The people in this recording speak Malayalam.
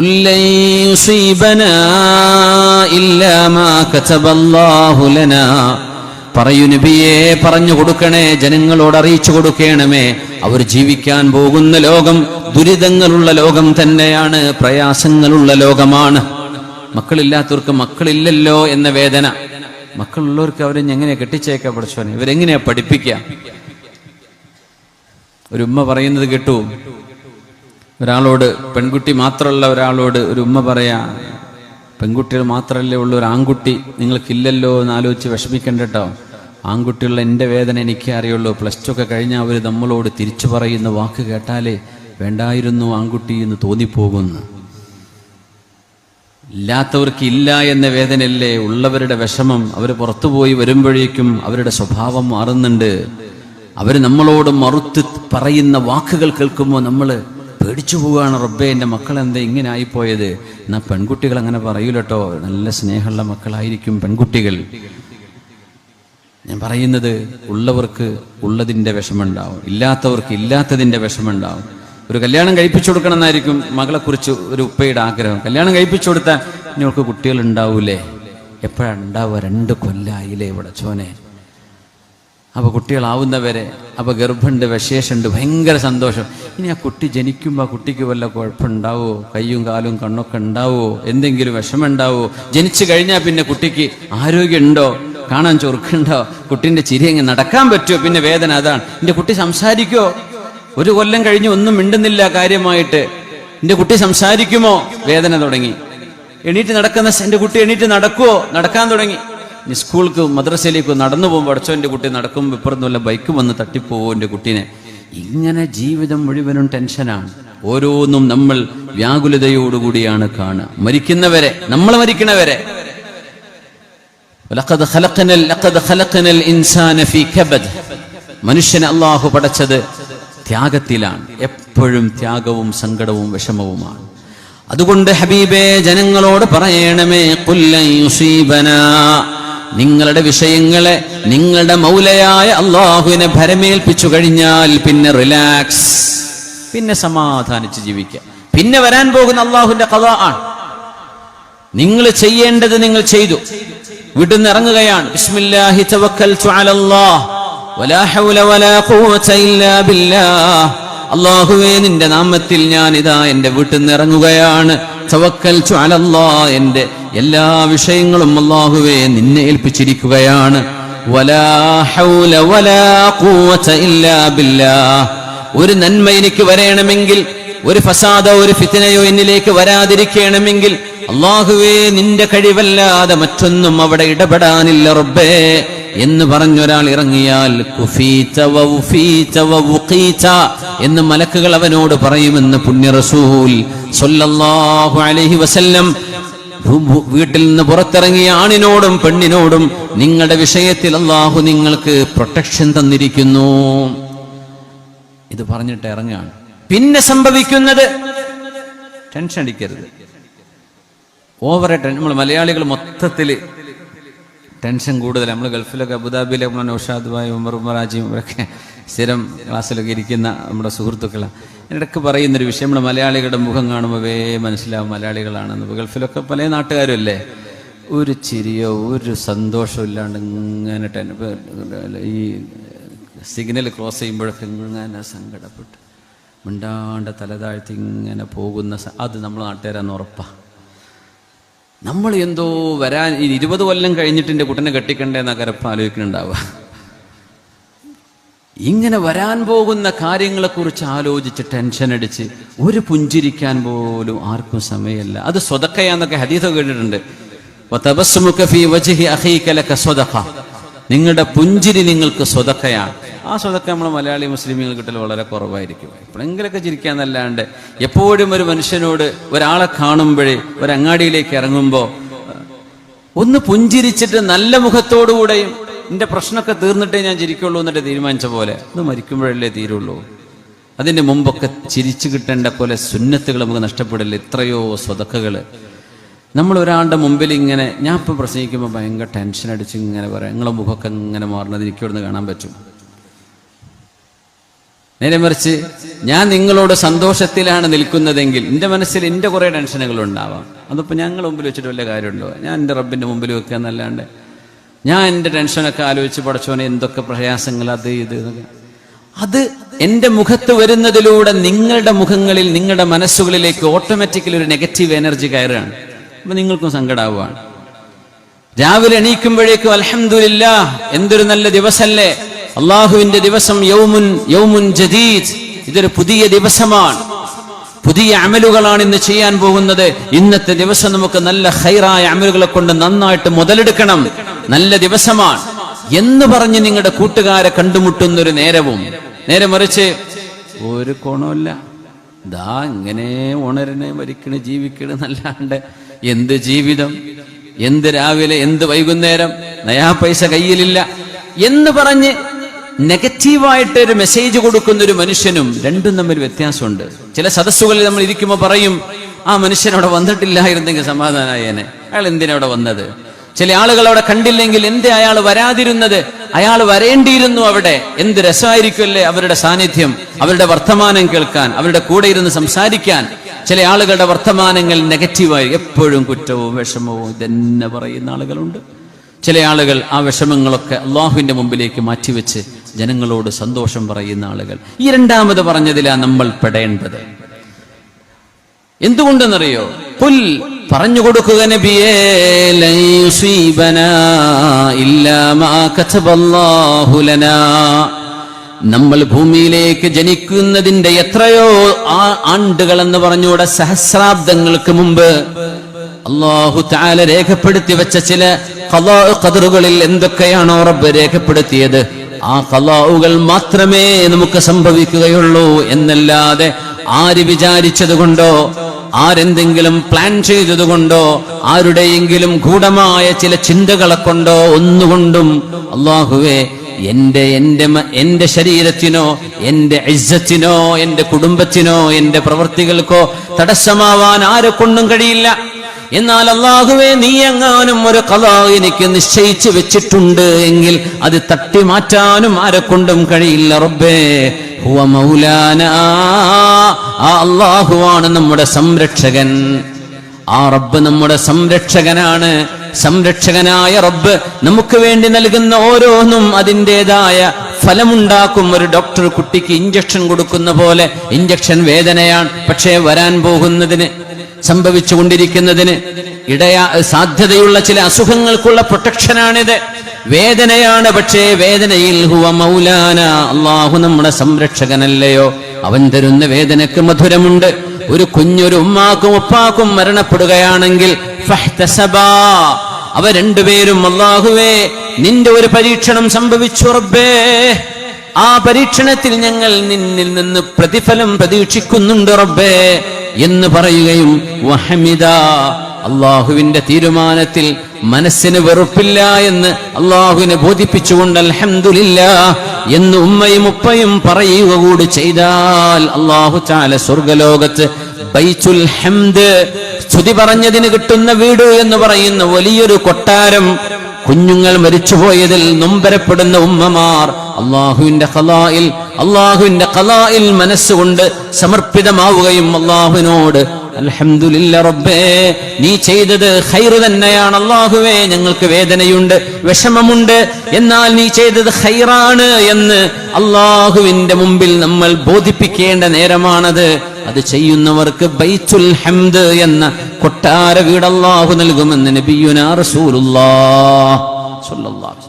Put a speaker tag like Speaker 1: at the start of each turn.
Speaker 1: قل لن يصيبنا إلا ما كتب الله لنا പറയൂ നബിയെ പറഞ്ഞു കൊടുക്കണേ ജനങ്ങളോട് അറിയിച്ചു കൊടുക്കണമേ അവർ ജീവിക്കാൻ പോകുന്ന ലോകം ദുരിതങ്ങളുള്ള ലോകം തന്നെയാണ് പ്രയാസങ്ങളുള്ള ലോകമാണ് മക്കളില്ലാത്തവർക്ക് മക്കളില്ലല്ലോ എന്ന വേദന മക്കളുള്ളവർക്ക് അവരെ എങ്ങനെയാ കെട്ടിച്ചേക്കാ പഠിച്ചോനെ ഇവരെങ്ങനെയാ പഠിപ്പിക്കുക ഒരു ഉമ്മ പറയുന്നത് കേട്ടു ഒരാളോട് പെൺകുട്ടി മാത്രമുള്ള ഒരാളോട് ഒരു ഉമ്മ പറയാ പെൺകുട്ടികൾ മാത്രമല്ലേ ഉള്ള ഒരു ആൺകുട്ടി നിങ്ങൾക്കില്ലല്ലോ എന്ന് ആലോചിച്ച് വിഷമിക്കണ്ട കേട്ടോ ആൺകുട്ടിയുള്ള എന്റെ വേദന എനിക്കേ അറിയുള്ളൂ. പ്ലസ് ടു ഒക്കെ കഴിഞ്ഞാൽ അവർ നമ്മളോട് തിരിച്ചു പറയുന്ന വാക്ക് കേട്ടാലേ വേണ്ടായിരുന്നു ആൺകുട്ടി എന്ന് തോന്നിപ്പോകുന്നു. ഇല്ലാത്തവർക്ക് ഇല്ല എന്ന വേദനയല്ലേ ഉള്ളവരുടെ വിഷമം. അവർ പുറത്തുപോയി വരുമ്പോഴേക്കും അവരുടെ സ്വഭാവം മാറുന്നുണ്ട്. അവർ നമ്മളോട് മറുത്ത് പറയുന്ന വാക്കുകൾ കേൾക്കുമ്പോൾ നമ്മൾ പേടിച്ചു പോവുകയാണ്. റബ്ബെ എന്റെ മക്കൾ എന്താ ഇങ്ങനെ ആയിപ്പോയത് എന്നാൽ പെൺകുട്ടികൾ അങ്ങനെ പറയൂലട്ടോ. നല്ല സ്നേഹമുള്ള മക്കളായിരിക്കും പെൺകുട്ടികൾ. ഞാൻ പറയുന്നത് ഉള്ളവർക്ക് ഉള്ളതിന്റെ വിഷമുണ്ടാവും ഇല്ലാത്തവർക്ക് ഇല്ലാത്തതിന്റെ വിഷമുണ്ടാവും ഒരു കല്യാണം കഴിപ്പിച്ചു കൊടുക്കണം എന്നായിരിക്കും മകളെക്കുറിച്ച് ഒരു ഉപ്പയുടെ ആഗ്രഹം. കല്യാണം കഴിപ്പിച്ചു കൊടുത്താൽ ഇനി അവൾക്ക് കുട്ടികൾ ഉണ്ടാവൂലേ എപ്പോഴാണ് ഉണ്ടാവുക? രണ്ട് കൊല്ലായില്ലേ ഇവിടെ ചോനെ. അപ്പൊ കുട്ടികളാവുന്നവരെ അപ്പോൾ ഗർഭമുണ്ട് വിശേഷമുണ്ട് ഭയങ്കര സന്തോഷം. ഇനി ആ കുട്ടി ജനിക്കുമ്പോൾ ആ കുട്ടിക്ക് വല്ല കുഴപ്പമുണ്ടാവോ? കയ്യും കാലും കണ്ണൊക്കെ ഉണ്ടാവോ? എന്തെങ്കിലും വിഷമുണ്ടാവോ ജനിച്ചു കഴിഞ്ഞാൽ പിന്നെ കുട്ടിക്ക് ആരോഗ്യമുണ്ടോ? കാണാൻ ചൊറുക്കുണ്ടോ? കുട്ടിന്റെ ചിരി എങ്ങനെ നടക്കാൻ പറ്റുമോ? പിന്നെ വേദന അതാണ്. എന്റെ കുട്ടി സംസാരിക്കോ ഒരു കൊല്ലം കഴിഞ്ഞ് ഒന്നും മിണ്ടുന്നില്ല കാര്യമായിട്ട്. എന്റെ കുട്ടി സംസാരിക്കുമോ? വേദന തുടങ്ങി. എണീറ്റ് നടക്കുന്ന എന്റെ കുട്ടി എണീറ്റ് നടക്കുമോ നടക്കാൻ തുടങ്ങി. സ്കൂൾക്ക് മദ്രസയിലേക്ക് നടന്നു പോകുമ്പോൾ അടച്ചോന്റെ കുട്ടി നടക്കുമ്പോൾ ഇപ്പുറത്തു വല്ല ബൈക്ക് വന്ന് തട്ടിപ്പോവും എന്റെ കുട്ടീനെ? ഇങ്ങനെ ജീവിതം മുഴുവനും ടെൻഷനാണ്. ഓരോന്നും നമ്മൾ വ്യാകുലതയോടുകൂടിയാണ് കാണുക. മരിക്കുന്നവരെ നമ്മൾ മരിക്കണവരെ മനുഷ്യനെ അള്ളാഹു പടച്ചത് ത്യാഗത്തിലാണ്. എപ്പോഴും ത്യാഗവും സങ്കടവും വിഷമവുമാണ്. അതുകൊണ്ട് ഹബീബേ ജനങ്ങളോട് പറയണമേ കുല്ലൻ യുസീബനാ. നിങ്ങളുടെ വിഷയങ്ങളെ നിങ്ങളുടെ മൗലയായ അള്ളാഹുവിനെ ഭരമേൽപ്പിച്ചു കഴിഞ്ഞാൽ പിന്നെ റിലാക്സ് പിന്നെ സമാധാനിച്ച് ജീവിക്കുക പിന്നെ വരാൻ പോകുന്ന അള്ളാഹുവിന്റെ കഥ ആണ്. നിങ്ങൾ ചെയ്യേണ്ടത് നിങ്ങൾ ചെയ്തു. വിടുന്ന് ഇറങ്ങുകയാണ്. ബിസ്മില്ലാഹി തവക്കൽതു അലല്ലാഹ്. വലാ ഹൗല വലാ ഖുവത ഇല്ലാ ബില്ലാഹ്. അല്ലാഹുവേ നിന്റെ നാമത്തിൽ ഞാൻ ഇതാ എന്റെ വീട്ടിൽ നിന്ന് ഇറങ്ങുകയാണ്. എന്റെ എല്ലാ വിഷയങ്ങളും അല്ലാഹുവേ നിന്നെ ഏൽപ്പിച്ചിരിക്കുകയാണ്. വലാ ഹൗല വലാ ഖുവത ഇല്ലാ ബില്ലാഹ്. ഒരു നന്മ എനിക്ക് വരയണമെങ്കിൽ ഒരു ഫസാദോ ഒരു ഫിത്തനയോ എന്നിലേക്ക് വരാതിരിക്കണമെങ്കിൽ അള്ളാഹുവേ നിന്റെ കഴിവല്ലാതെ മറ്റൊന്നും അവിടെ ഇടപെടാനില്ല റബ്ബേ. എന്ന് പറഞ്ഞൊരാൾ ഇറങ്ങിയാൽ എന്ന് മലക്കുകൾ അവനോട് പറയുമെന്ന് പുണ്യ റസൂൽ അലൈഹി വസല്ലം വീട്ടിൽ നിന്ന് പുറത്തിറങ്ങിയ ആണിനോടും പെണ്ണിനോടും നിങ്ങളുടെ വിഷയത്തിൽ അള്ളാഹു നിങ്ങൾക്ക് പ്രൊട്ടക്ഷൻ തന്നിരിക്കുന്നു. ഇത് പറഞ്ഞിട്ട് ഇറങ്ങുകയാണ്. പിന്നെ സംഭവിക്കുന്നത് ടെൻഷൻ അടിക്കരുത്. ഓവർ ടെൻഷൻ നമ്മൾ മലയാളികൾ മൊത്തത്തിൽ ടെൻഷൻ കൂടുതൽ. നമ്മൾ ഗൾഫിലൊക്കെ അബുദാബിയിലെ നമ്മൾ നൌഷാദ് ഭായ് ഉമർ ഉമറാജിയും ഇവരൊക്കെ സ്ഥിരം ക്ലാസ്സിലൊക്കെ ഇരിക്കുന്ന നമ്മുടെ സുഹൃത്തുക്കളാണ് ഇടയ്ക്ക് പറയുന്നൊരു വിഷയം നമ്മൾ മലയാളികളുടെ മുഖം കാണുമ്പോൾ വേ മനസ്സിലാവും മലയാളികളാണെന്ന്. ഗൾഫിലൊക്കെ പല നാട്ടുകാരും അല്ലേ? ഒരു ചിരിയോ ഒരു സന്തോഷവും ഇല്ലാണ്ട് ഇങ്ങനെ ഈ സിഗ്നൽ ക്രോസ് ചെയ്യുമ്പോഴൊക്കെ ഇങ്ങനെ സങ്കടപ്പെട്ട് മിണ്ടാണ്ട് തലതാഴ്ത്തി ഇങ്ങനെ പോകുന്ന അത് നമ്മൾ നാട്ടുകാരാന്ന് ഉറപ്പാണ് നമ്മൾ എന്തോ വരാൻ ഇരുപത് കൊല്ലം കഴിഞ്ഞിട്ട് എന്റെ കുട്ടനെ കെട്ടിക്കണ്ടേന്നൊക്കെ അരപ്പം ആലോചിക്കുന്നുണ്ടാവുക. ഇങ്ങനെ വരാൻ പോകുന്ന കാര്യങ്ങളെക്കുറിച്ച് ആലോചിച്ച് ടെൻഷൻ അടിച്ച് ഒരു പുഞ്ചിരിക്കാൻ പോലും ആർക്കും സമയമല്ല. അത് സ്വതക്കയാന്നൊക്കെ ഹദീഥ കേട്ടിട്ടുണ്ട്. നിങ്ങളുടെ പുഞ്ചിരി നിങ്ങൾക്ക് സ്വതക്കയാണ്. ആ സ്വതക്ക നമ്മൾ മലയാളി മുസ്ലിമുകൾ കിട്ടൽ വളരെ കുറവായിരിക്കും. എപ്പോഴെങ്കിലൊക്കെ ചിരിക്കാന്നല്ലാണ്ട് എപ്പോഴും ഒരു മനുഷ്യനോട് ഒരാളെ കാണുമ്പോഴേ ഒരു അങ്ങാടിയിലേക്ക് ഇറങ്ങുമ്പോൾ ഒന്ന് പുഞ്ചിരിച്ചിട്ട് നല്ല മുഖത്തോടുകൂടെയും എന്റെ പ്രശ്നമൊക്കെ തീർന്നിട്ടേ ഞാൻ ചിരിക്കുള്ളൂ എന്നിട്ട് തീരുമാനിച്ച പോലെ അത് മരിക്കുമ്പോഴല്ലേ തീരുള്ളൂ. അതിന്റെ മുമ്പൊക്കെ ചിരിച്ചു കിട്ടേണ്ട പോലെ സുന്നത്തുകൾ നമുക്ക് നഷ്ടപ്പെടില്ല എത്രയോ സ്വതക്കകൾ നമ്മൾ ഒരാളുടെ മുമ്പിൽ ഇങ്ങനെ ഞാൻ ഇപ്പം പ്രസംഗിക്കുമ്പോൾ ഭയങ്കര ടെൻഷൻ അടിച്ച് ഇങ്ങനെ പറയാം നിങ്ങളെ മുഖമൊക്കെ ഇങ്ങനെ മാറുന്നത് എനിക്കിവിടുന്ന് കാണാൻ പറ്റും. നേരെ മറിച്ച് ഞാൻ നിങ്ങളോട് സന്തോഷത്തിലാണ് നിൽക്കുന്നതെങ്കിൽ എന്റെ മനസ്സിൽ എന്റെ കുറേ ടെൻഷനുകൾ ഉണ്ടാവാം അതിപ്പോൾ ഞങ്ങൾ മുമ്പിൽ വെച്ചിട്ട് വല്ല കാര്യമുണ്ടോ? ഞാൻ എന്റെ റബ്ബിന്റെ മുമ്പിൽ വെക്കുക എന്നല്ലാണ്ട്. ഞാൻ എന്റെ ടെൻഷനൊക്കെ ആലോചിച്ച് പഠിച്ചോനെ എന്തൊക്കെ പ്രയാസങ്ങൾ അത് ഇത് അത് എന്റെ മുഖത്ത് വരുന്നതിലൂടെ നിങ്ങളുടെ മുഖങ്ങളിൽ നിങ്ങളുടെ മനസ്സുകളിലേക്ക് ഓട്ടോമാറ്റിക്കലി ഒരു നെഗറ്റീവ് എനർജി കയറുകയാണ്. അപ്പൊ നിങ്ങൾക്കും സങ്കടാവുകയാണ്. രാവിലെ എണീക്കുമ്പോഴേക്കും അലഹമില്ല എന്തൊരു നല്ല ദിവസല്ലേ? അള്ളാഹുവിന്റെ ദിവസം യൗമുൻ യൗമുൻ ജദീദ്. ഇതൊരു പുതിയ ദിവസമാണ്. പുതിയ അമലുകളാണ് ഇന്ന് ചെയ്യാൻ പോകുന്നത്. ഇന്നത്തെ ദിവസം നമുക്ക് നല്ല ഹൈറായ അമലുകളെ കൊണ്ട് നന്നായിട്ട് മുതലെടുക്കണം. നല്ല ദിവസമാണ്. എന്ന് പറഞ്ഞ് നിങ്ങളുടെ കൂട്ടുകാരെ കണ്ടുമുട്ടുന്ന ഒരു നേരവും. നേരെ മറിച്ച് ഒരു കോണമല്ല ദാ ഇങ്ങനെ ഉണരനെ മരിക്കണ് ജീവിക്കണ് നല്ലാണ്ട് എന്ത് ജീവിതം? എന്ത് രാവിലെ എന്ത് വൈകുന്നേരം? നയാ പൈസ കയ്യിലില്ല. എന്ന് പറഞ്ഞ് നെഗറ്റീവായിട്ട് ഒരു മെസ്സേജ് കൊടുക്കുന്ന ഒരു മനുഷ്യനും രണ്ടും തമ്മിൽ വ്യത്യാസമുണ്ട്. ചില സദസ്സുകളിൽ നമ്മൾ ഇരിക്കുമ്പോൾ പറയും ആ മനുഷ്യൻ അവിടെ വന്നിട്ടില്ലായിരുന്നെങ്കിൽ സമാധാനായേനെ. അയാൾ എന്തിനാ അവിടെ വന്നത്? ചില ആളുകൾ അവിടെ കണ്ടില്ലെങ്കിൽ എന്തേ അയാൾ വരാതിരുന്നത്? അയാൾ വരേണ്ടിയിരുന്നു അവിടെ. എന്ത് രസമായിരിക്കുമല്ലേ അവരുടെ സാന്നിധ്യം അവരുടെ വർത്തമാനം കേൾക്കാൻ അവരുടെ കൂടെ ഇരുന്ന് സംസാരിക്കാൻ. ചില ആളുകളുടെ വർത്തമാനങ്ങൾ നെഗറ്റീവായി. എപ്പോഴും കുറ്റവും വിഷമവും ഇതെന്നെ പറയുന്ന ആളുകളുണ്ട്. ചില ആളുകൾ ആ വിഷമങ്ങളൊക്കെ അള്ളാഹുവിന്റെ മുമ്പിലേക്ക് മാറ്റിവെച്ച് ജനങ്ങളോട് സന്തോഷം പറയുന്ന ആളുകൾ. ഈ രണ്ടാമത് പറഞ്ഞതിലാണ് നമ്മൾ പെടേണ്ടത്. എന്തുകൊണ്ടെന്നറിയോ? പുൽ പറഞ്ഞു കൊടുക്കുക നമ്മൾ ഭൂമിയിലേക്ക് ജനിക്കുന്നതിന്റെ എത്രയോ ആ- ആണ്ടുകൾ എന്ന് പറഞ്ഞൂടെ സഹസ്രാബ്ദങ്ങൾക്ക് മുമ്പ് അള്ളാഹു താല രേഖപ്പെടുത്തി വെച്ച ചില കലാ ഖദറുകളിൽ എന്തൊക്കെയാണോ റബ്ബ് രേഖപ്പെടുത്തിയത്? ആ കലാവുകൾ മാത്രമേ നമുക്ക് സംഭവിക്കുകയുള്ളൂ എന്നല്ലാതെ ആര് വിചാരിച്ചത് കൊണ്ടോ ആരെന്തെങ്കിലും പ്ലാൻ ചെയ്തതുകൊണ്ടോ ആരുടെയെങ്കിലും ഗൂഢമായ ചില ചിന്തകളെ കൊണ്ടോ ഒന്നുകൊണ്ടും അള്ളാഹുവേ എന്റെ എന്റെ എന്റെ ശരീരത്തിനോ എന്റെ ഇജ്ജത്തിനോ എന്റെ കുടുംബത്തിനോ എന്റെ പ്രവൃത്തികൾക്കോ തടസ്സമാവാൻ ആരെ കൊണ്ടും കഴിയില്ല. എന്നാൽ അള്ളാഹുവെ നീ എങ്ങാനും ഒരു കഥ എനിക്ക് നിശ്ചയിച്ചു വെച്ചിട്ടുണ്ട് എങ്കിൽ അത് തട്ടി മാറ്റാനും ആരെ കൊണ്ടും കഴിയില്ല റബ്ബേ. ഹുവ മൗലാന. ആ അള്ളാഹുവാണ് നമ്മുടെ സംരക്ഷകൻ. ആ റബ്ബ് നമ്മുടെ സംരക്ഷകനാണ്. സംരക്ഷകനായ റബ്ബ് നമുക്ക് വേണ്ടി നൽകുന്ന ഓരോന്നും അതിന്റെതായ ഫലമുണ്ടാക്കും. ഒരു ഡോക്ടർ കുട്ടിക്ക് ഇഞ്ചക്ഷൻ കൊടുക്കുന്ന പോലെ ഇഞ്ചക്ഷൻ വേദനയാണ്. പക്ഷേ വരാൻ പോകുന്നതിന് സംഭവിച്ചു കൊണ്ടിരിക്കുന്നതിന് ഇടയാ സാധ്യതയുള്ള ചില അസുഖങ്ങൾക്കുള്ള പ്രൊട്ടക്ഷനാണിത്. വേദനയാണ് പക്ഷേ വേദനയിൽ ഹുവ മൗലാന. അള്ളാഹു നമ്മുടെ സംരക്ഷകനല്ലയോ? അവൻ തരുന്ന വേദനക്ക് മധുരമുണ്ട്. ഒരു കുഞ്ഞൊരു ഉമ്മാക്കും ഉപ്പാക്കും മരണപ്പെടുകയാണെങ്കിൽ. അവ രണ്ടുപേരും അള്ളാഹുവേ നിന്റെ ഒരു പരീക്ഷണം സംഭവിച്ചു റബ്ബേ. ആ പരീക്ഷണത്തിൽ ഞങ്ങൾ നിന്നിൽ നിന്ന് പ്രതിഫലം പ്രതീക്ഷിക്കുന്നുണ്ട് റബ്ബേ. എന്ന് പറയുകയും വഹമിദ അള്ളാഹുവിന്റെ തീരുമാനത്തിൽ മനസ്സിന് വെറുപ്പില്ല എന്ന് അള്ളാഹുവിനെ ബോധിപ്പിച്ചുകൊണ്ട് അലഹമില്ല എന്ന് ഉമ്മയും ഉപ്പയും പറയുക കൂടി ചെയ്താൽ അള്ളാഹു ചാല സ്വർഗലോകത്ത് ബൈത്തുൽ ഹംദ് സ്തുതി പറഞ്ഞതിന് കിട്ടുന്ന വീട് എന്ന് പറയുന്ന വലിയൊരു കൊട്ടാരം കുഞ്ഞുങ്ങൾ മരിച്ചുപോയതിൽ നൊമ്പരപ്പെടുന്ന ഉമ്മമാർ അള്ളാഹുവിന്റെ ഖലായിൽ അള്ളാഹുവിന്റെ കലായിൽ മനസ്സുകൊണ്ട് സമർപ്പിതമാവുകയും അള്ളാഹുവിനോട് അൽഹംദുലില്ല റബ്ബേ നീ ചെയ്തത് ഹൈറ് തന്നെയാണ് അള്ളാഹുവേ ഞങ്ങൾക്ക് വേദനയുണ്ട് വിഷമമുണ്ട് എന്നാൽ നീ ചെയ്തത് ഹൈറാണ് എന്ന് അള്ളാഹുവിന്റെ മുമ്പിൽ നമ്മൾ ബോധിപ്പിക്കേണ്ട നേരമാണത് അത് ചെയ്യുന്നവർക്ക് ബൈത്തുൽ ഹംദ് എന്ന കൊട്ടാര വീട് അള്ളാഹു നൽകുമെന്ന് നബിയുനാ റസൂലുള്ളാഹ് സ്വല്ലല്ലാഹു.